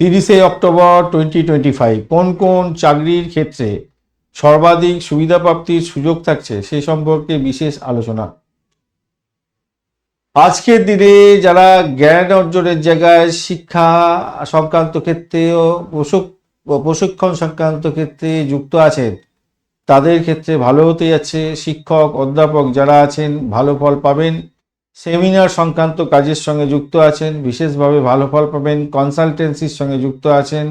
তিরিশে October twenty twenty five কোন কোন চাকরির ক্ষেত্রে সর্বাধিক সুবিধা প্রাপ্তির সুযোগ থাকছে সে সম্পর্কে বিশেষ আলোচনা। আজকের দিনে যারা জ্ঞান অর্জনের জায়গায় শিক্ষা সংক্রান্ত ক্ষেত্রে ও প্রশিক্ষণ সংক্রান্ত ক্ষেত্রে যুক্ত আছেন, তাদের ক্ষেত্রে ভালো হতে যাচ্ছে শিক্ষক, অধ্যাপক যারা আছেন, ভালো ফল পাবেন। সেমিনার সংক্রান্ত কাজের সঙ্গে যুক্ত আছেন, বিশেষভাবে ভালো ফল পাবেন কনসালটেন্সির সঙ্গে যুক্ত আছেন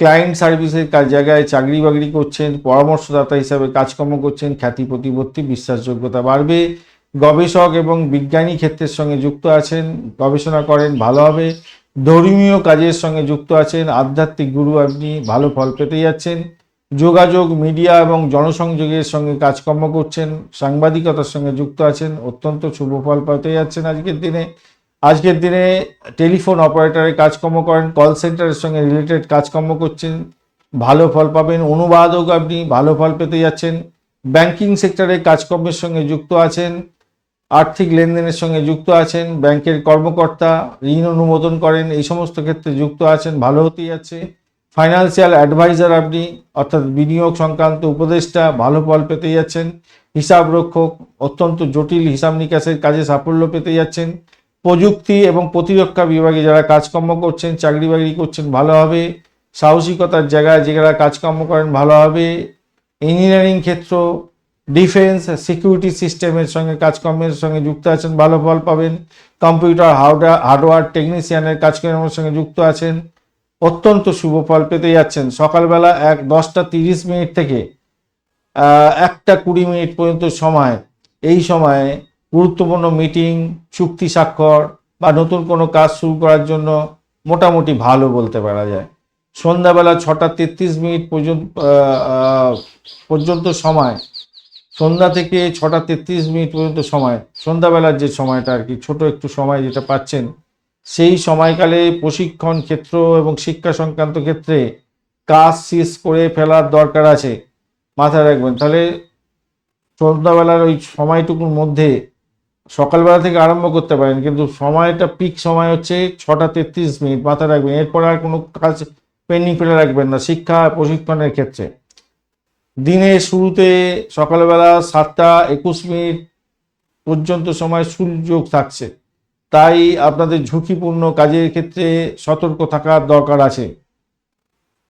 ক্লায়েন্ট সার্ভিসের কাজ জায়গায় চাকরি বাকরি করছেন, পরামর্শদাতা হিসাবে কাজকর্ম করছেন, খ্যাতি, প্রতিপত্তি, বিশ্বাসযোগ্যতা বাড়বে, গবেষক এবং বিজ্ঞানী ক্ষেত্রের সঙ্গে যুক্ত আছেন, গবেষণা করেন, ভালো হবে, ধর্মীয় কাজের সঙ্গে যুক্ত আছেন, আধ্যাত্মিক গুরু আপনি, ভালো ফল পেতে যাচ্ছেন। যোগাযোগ, মিডিয়া এবং জনসংযোগের সঙ্গে কাজকর্ম করছেন, সাংবাদিকতার সঙ্গে যুক্ত আছেন, অত্যন্ত শুভ ফল পেতে যাচ্ছেন আজকের দিনে। আজকের দিনে টেলিফোন অপারেটরে কাজকর্ম করেন, কল সেন্টারের সঙ্গে রিলেটেড কাজকর্ম করছেন। ভালো ফল পাবেন, অনুবাদক আপনি ভালো ফল পেতে যাচ্ছেন। ব্যাংকিং সেক্টরে কাজকর্মের সঙ্গে যুক্ত আছেন, আর্থিক লেনদেনের সঙ্গে যুক্ত আছেন, ব্যাংকের কর্মকর্তা ঋণ অনুমোদন করেন, এই সমস্ত ক্ষেত্রে যুক্ত আছেন, ভালো হতে যাচ্ছে। ফাইন্যান্সিয়াল অ্যাডভাইজার আপনি, অর্থাৎ বিনিয়োগ সংক্রান্ত উপদেষ্টা ভালো ফল পেতে যাচ্ছেন। হিসাব রক্ষক অত্যন্ত জটিল হিসাব নিকাশের কাজে সাফল্য পেতে যাচ্ছেন। প্রযুক্তি এবং প্রতিরক্ষা বিভাগে যারা কাজকর্ম করছেন, চাকরি বাকরি করছেন, ভালো হবে। সাহসিকতার জায়গায় যারা কাজকর্ম করেন, ভালো হবে। ইঞ্জিনিয়ারিং ক্ষেত্র, ডিফেন্স, সিকিউরিটি সিস্টেমের সঙ্গে, কাজকর্মের সঙ্গে যুক্ত আছেন, ভালো ফল পাবেন। কম্পিউটার হার্ডওয়্যার টেকনিশিয়ানের কাজকর্মের সঙ্গে যুক্ত আছেন। অত্যন্ত শুভ ফল পেতে যাচ্ছেন। সকালবেলা এক দশটা তিরিশ মিনিট থেকে একটা কুড়ি মিনিট পর্যন্ত সময়। এই সময়ে গুরুত্বপূর্ণ মিটিং, চুক্তি স্বাক্ষর বা নতুন কোনো কাজ শুরু করার জন্য মোটামুটি ভালো বলতে পারা যায়। সন্ধ্যাবেলা ছটা তেত্রিশ মিনিট পর্যন্ত পর্যন্ত সময়। সন্ধ্যা থেকে ছটা তেত্রিশ মিনিট পর্যন্ত সময়। সন্ধ্যাবেলার যে সময়টা আর কি, ছোট একটু সময় যেটা পাচ্ছেন সেই সময়কালে প্রশিক্ষণ ক্ষেত্র এবং শিক্ষা সংক্রান্ত ক্ষেত্রে কাজ শেষ করে ফেলার দরকার আছে। মাথায় রাখবেন, তাহলে সন্ধ্যাবেলার ওই সময়টুকুর মধ্যে সকালবেলা থেকে আরম্ভ করতে পারেন, কিন্তু সময়টা পিক সময় হচ্ছে ছটা তেত্রিশ মিনিট। মাথায় রাখবেন, এরপর আর কোনো কাজ পেন্ডিং ফেলে রাখবেন না শিক্ষা প্রশিক্ষণের ক্ষেত্রে। দিনের শুরুতে সকালবেলা সাতটা একুশ মিনিট পর্যন্ত সময় সুযোগ থাকছে। তাই আপনাদের ঝুঁকিপূর্ণ কাজের ক্ষেত্রে সতর্ক থাকার দরকার আছে।